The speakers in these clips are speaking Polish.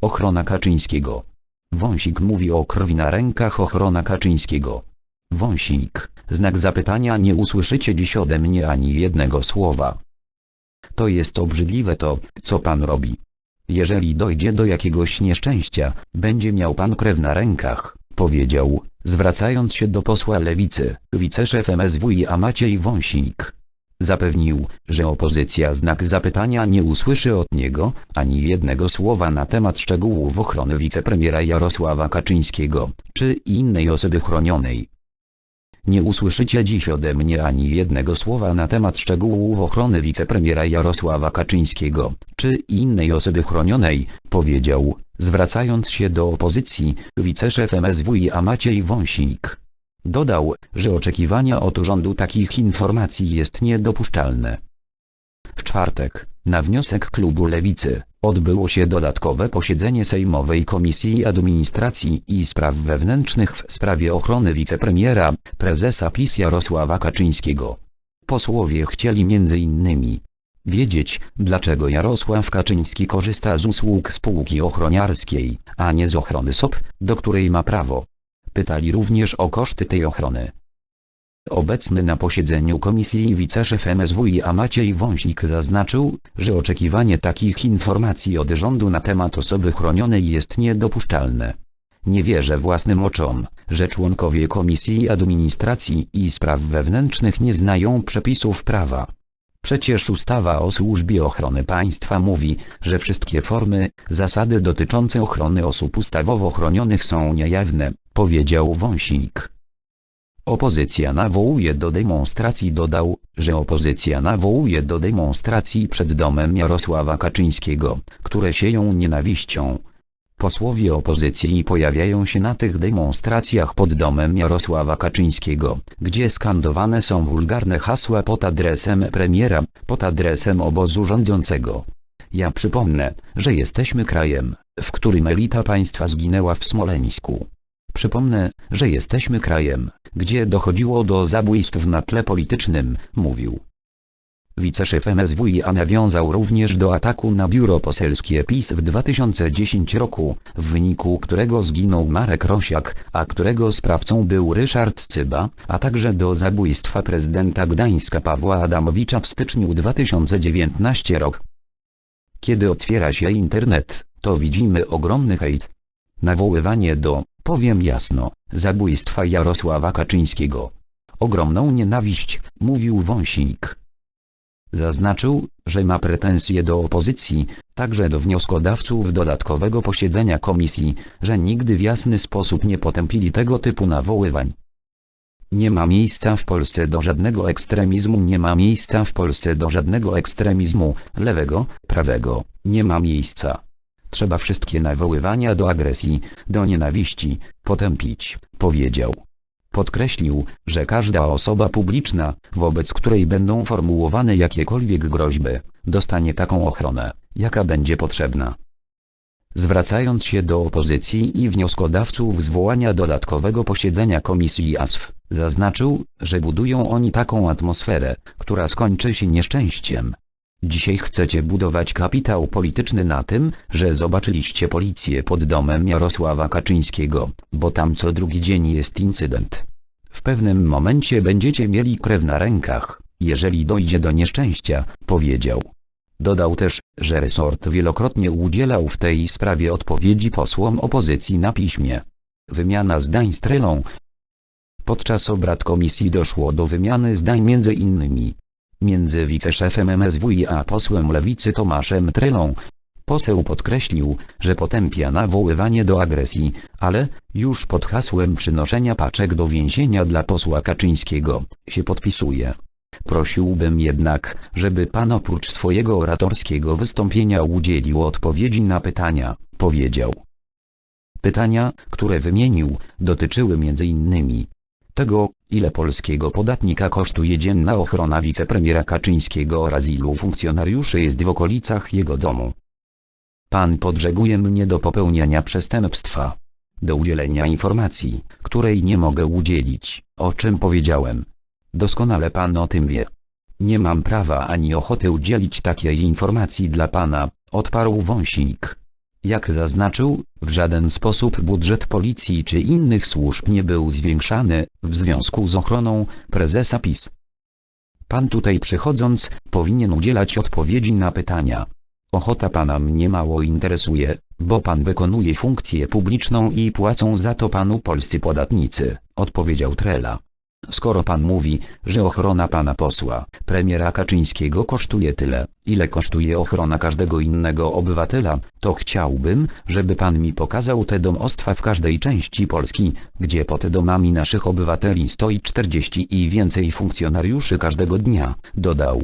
Ochrona Kaczyńskiego. Wąsik mówi o krwi na rękach ochrona Kaczyńskiego. Wąsik, znak zapytania nie usłyszycie dziś ode mnie ani jednego słowa. To jest obrzydliwe to, co pan robi. Jeżeli dojdzie do jakiegoś nieszczęścia, będzie miał pan krew na rękach, powiedział, zwracając się do posła lewicy, wiceszef MSWiA Maciej Wąsik. Zapewnił, że opozycja znak zapytania nie usłyszy od niego ani jednego słowa na temat szczegółów ochrony wicepremiera Jarosława Kaczyńskiego, czy innej osoby chronionej. Nie usłyszycie dziś ode mnie ani jednego słowa na temat szczegółów ochrony wicepremiera Jarosława Kaczyńskiego, czy innej osoby chronionej, powiedział, zwracając się do opozycji, wiceszef MSWiA Maciej Wąsik. Dodał, że oczekiwania od rządu takich informacji jest niedopuszczalne. W czwartek, na wniosek klubu Lewicy, odbyło się dodatkowe posiedzenie Sejmowej Komisji Administracji i Spraw Wewnętrznych w sprawie ochrony wicepremiera, prezesa PiS Jarosława Kaczyńskiego. Posłowie chcieli innymi wiedzieć, dlaczego Jarosław Kaczyński korzysta z usług spółki ochroniarskiej, a nie z ochrony SOP, do której ma prawo. Pytali również o koszty tej ochrony. Obecny na posiedzeniu komisji wiceszef MSWiA Maciej Wąsik zaznaczył, że oczekiwanie takich informacji od rządu na temat osoby chronionej jest niedopuszczalne. Nie wierzę własnym oczom, że członkowie Komisji Administracji i Spraw Wewnętrznych nie znają przepisów prawa. Przecież ustawa o służbie ochrony państwa mówi, że wszystkie formy, zasady dotyczące ochrony osób ustawowo chronionych są niejawne, powiedział Wąsik. Opozycja nawołuje do demonstracji dodał, że opozycja nawołuje do demonstracji przed domem Jarosława Kaczyńskiego, które sieją nienawiścią. Posłowie opozycji pojawiają się na tych demonstracjach pod domem Jarosława Kaczyńskiego, gdzie skandowane są wulgarne hasła pod adresem premiera, pod adresem obozu rządzącego. Ja przypomnę, że jesteśmy krajem, w którym elita państwa zginęła w Smoleńsku. Przypomnę, że jesteśmy krajem, gdzie dochodziło do zabójstw na tle politycznym, mówił. Wiceszef MSWiA nawiązał również do ataku na biuro poselskie PiS w 2010 roku, w wyniku którego zginął Marek Rosiak, a którego sprawcą był Ryszard Cyba, a także do zabójstwa prezydenta Gdańska Pawła Adamowicza w styczniu 2019 rok. Kiedy otwiera się internet, to widzimy ogromny hejt. Nawoływanie do, powiem jasno, zabójstwa Jarosława Kaczyńskiego. Ogromną nienawiść, mówił Wąsik. Zaznaczył, że ma pretensje do opozycji, także do wnioskodawców dodatkowego posiedzenia komisji, że nigdy w jasny sposób nie potępili tego typu nawoływań. Nie ma miejsca w Polsce do żadnego ekstremizmu, nie ma miejsca w Polsce do żadnego ekstremizmu, lewego, prawego, nie ma miejsca. Trzeba wszystkie nawoływania do agresji, do nienawiści, potępić, powiedział. Podkreślił, że każda osoba publiczna, wobec której będą formułowane jakiekolwiek groźby, dostanie taką ochronę, jaka będzie potrzebna. Zwracając się do opozycji i wnioskodawców zwołania dodatkowego posiedzenia komisji ASF, zaznaczył, że budują oni taką atmosferę, która skończy się nieszczęściem. Dzisiaj chcecie budować kapitał polityczny na tym, że zobaczyliście policję pod domem Jarosława Kaczyńskiego, bo tam co drugi dzień jest incydent. W pewnym momencie będziecie mieli krew na rękach, jeżeli dojdzie do nieszczęścia, powiedział. Dodał też, że resort wielokrotnie udzielał w tej sprawie odpowiedzi posłom opozycji na piśmie. Wymiana zdań z Trelą. Podczas obrad komisji doszło do wymiany zdań między innymi między wiceszefem MSWiA a posłem lewicy Tomaszem Trelą. Poseł podkreślił, że potępia nawoływanie do agresji, ale, już pod hasłem przynoszenia paczek do więzienia dla posła Kaczyńskiego, się podpisuje. Prosiłbym jednak, żeby pan oprócz swojego oratorskiego wystąpienia udzielił odpowiedzi na pytania, powiedział. Pytania, które wymienił, dotyczyły m.in. tego, ile polskiego podatnika kosztuje dzienna ochrona wicepremiera Kaczyńskiego oraz ilu funkcjonariuszy jest w okolicach jego domu. Pan podżeguje mnie do popełniania przestępstwa. Do udzielenia informacji, której nie mogę udzielić, o czym powiedziałem. Doskonale pan o tym wie. Nie mam prawa ani ochoty udzielić takiej informacji dla pana, odparł wąsik. Jak zaznaczył, w żaden sposób budżet policji czy innych służb nie był zwiększany, w związku z ochroną prezesa PiS. Pan tutaj przychodząc, powinien udzielać odpowiedzi na pytania. Ochota pana mnie mało interesuje, bo pan wykonuje funkcję publiczną i płacą za to panu polscy podatnicy, odpowiedział Trela. Skoro pan mówi, że ochrona pana posła, premiera Kaczyńskiego kosztuje tyle, ile kosztuje ochrona każdego innego obywatela, to chciałbym, żeby pan mi pokazał te domostwa w każdej części Polski, gdzie pod domami naszych obywateli stoi 40 i więcej funkcjonariuszy każdego dnia, dodał.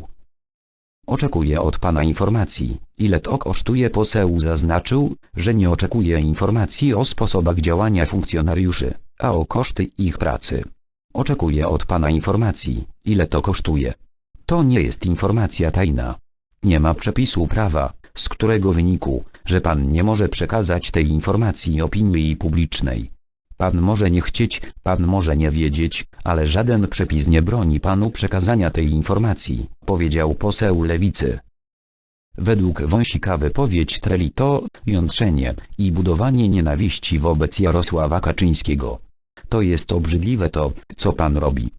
Oczekuję od pana informacji, ile to kosztuje poseł zaznaczył, że nie oczekuje informacji o sposobach działania funkcjonariuszy, a o koszty ich pracy. Oczekuję od pana informacji, ile to kosztuje. To nie jest informacja tajna. Nie ma przepisu prawa, z którego wyniku, że pan nie może przekazać tej informacji opinii publicznej. Pan może nie chcieć, pan może nie wiedzieć, ale żaden przepis nie broni panu przekazania tej informacji, powiedział poseł lewicy. Według Wąsika wypowiedź Treli to jątrzenie i budowanie nienawiści wobec Jarosława Kaczyńskiego. To jest obrzydliwe to, co pan robi.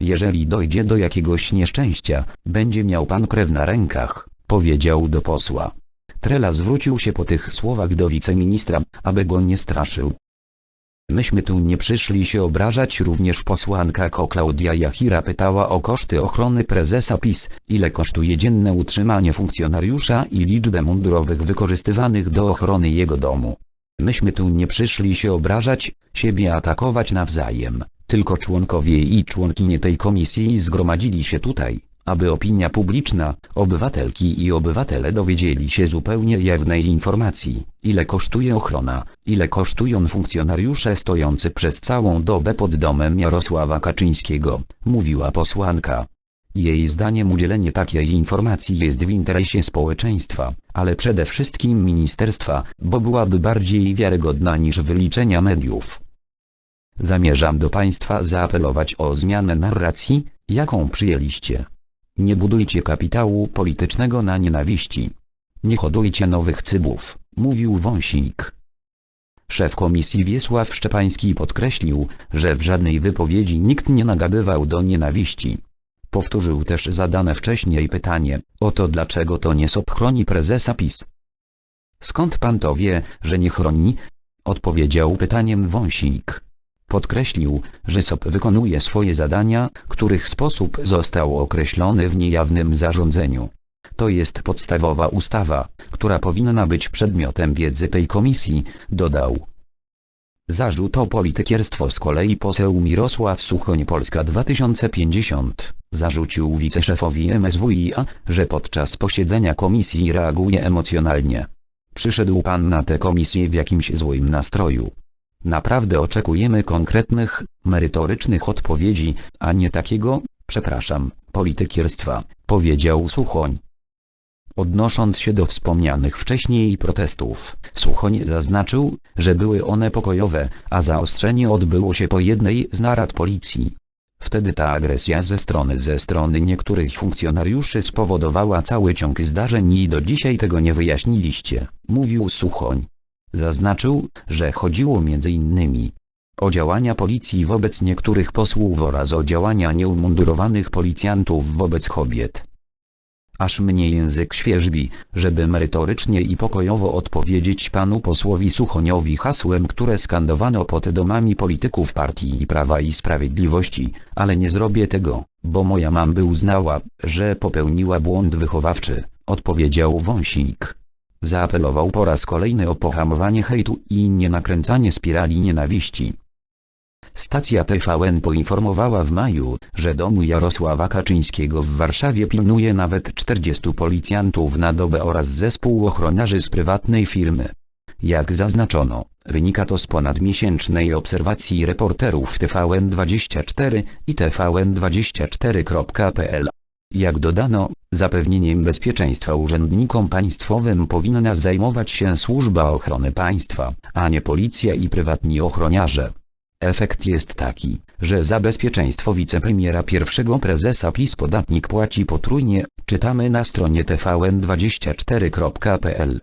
Jeżeli dojdzie do jakiegoś nieszczęścia, będzie miał pan krew na rękach, powiedział do posła. Trela zwrócił się po tych słowach do wiceministra, aby go nie straszył. Myśmy tu nie przyszli się obrażać również posłanka ko Klaudia Jachira pytała o koszty ochrony prezesa PiS, ile kosztuje dzienne utrzymanie funkcjonariusza i liczbę mundurowych wykorzystywanych do ochrony jego domu. Myśmy tu nie przyszli się obrażać, siebie atakować nawzajem, tylko członkowie i członkinie tej komisji zgromadzili się tutaj, aby opinia publiczna, obywatelki i obywatele dowiedzieli się zupełnie jawnej informacji, ile kosztuje ochrona, ile kosztują funkcjonariusze stojący przez całą dobę pod domem Jarosława Kaczyńskiego, mówiła posłanka. Jej zdaniem udzielenie takiej informacji jest w interesie społeczeństwa, ale przede wszystkim ministerstwa, bo byłaby bardziej wiarygodna niż wyliczenia mediów. Zamierzam do Państwa zaapelować o zmianę narracji, jaką przyjęliście. Nie budujcie kapitału politycznego na nienawiści. Nie hodujcie nowych cybów, mówił Wąsik. Szef komisji Wiesław Szczepański podkreślił, że w żadnej wypowiedzi nikt nie nagabywał do nienawiści. Powtórzył też zadane wcześniej pytanie, o to dlaczego to nie SOP chroni prezesa PiS. Skąd pan to wie, że nie chroni? Odpowiedział pytaniem Wąsik. Podkreślił, że SOP wykonuje swoje zadania, których sposób został określony w niejawnym zarządzeniu. To jest podstawowa ustawa, która powinna być przedmiotem wiedzy tej komisji, dodał. Zarzut o politykierstwo z kolei poseł Mirosław Suchoń Polska 2050 zarzucił wiceszefowi MSWiA, że podczas posiedzenia komisji reaguje emocjonalnie. Przyszedł pan na tę komisję w jakimś złym nastroju. Naprawdę oczekujemy konkretnych, merytorycznych odpowiedzi, a nie takiego, przepraszam, politykierstwa, powiedział Suchoń. Odnosząc się do wspomnianych wcześniej protestów, Suchoń zaznaczył, że były one pokojowe, a zaostrzenie odbyło się po jednej z narad policji. Wtedy ta agresja ze strony ze strony niektórych funkcjonariuszy spowodowała cały ciąg zdarzeń i do dzisiaj tego nie wyjaśniliście, mówił Suchoń. Zaznaczył, że chodziło innymi o działania policji wobec niektórych posłów oraz o działania nieumundurowanych policjantów wobec kobiet. Aż mnie język świeżbi, żeby merytorycznie i pokojowo odpowiedzieć panu posłowi Suchoniowi hasłem, które skandowano pod domami polityków partii Prawa i Sprawiedliwości, ale nie zrobię tego, bo moja mamby uznała, że popełniła błąd wychowawczy, odpowiedział Wąsik. Zaapelował po raz kolejny o pohamowanie hejtu i nienakręcanie spirali nienawiści. Stacja TVN poinformowała w maju, że domu Jarosława Kaczyńskiego w Warszawie pilnuje nawet 40 policjantów na dobę oraz zespół ochroniarzy z prywatnej firmy. Jak zaznaczono, wynika to z ponadmiesięcznej obserwacji reporterów TVN24 i TVN24.pl. Jak dodano, zapewnieniem bezpieczeństwa urzędnikom państwowym powinna zajmować się Służba Ochrony Państwa, a nie policja i prywatni ochroniarze. Efekt jest taki, że za bezpieczeństwo wicepremiera pierwszego prezesa PiS podatnik płaci potrójnie, czytamy na stronie tvn24.pl.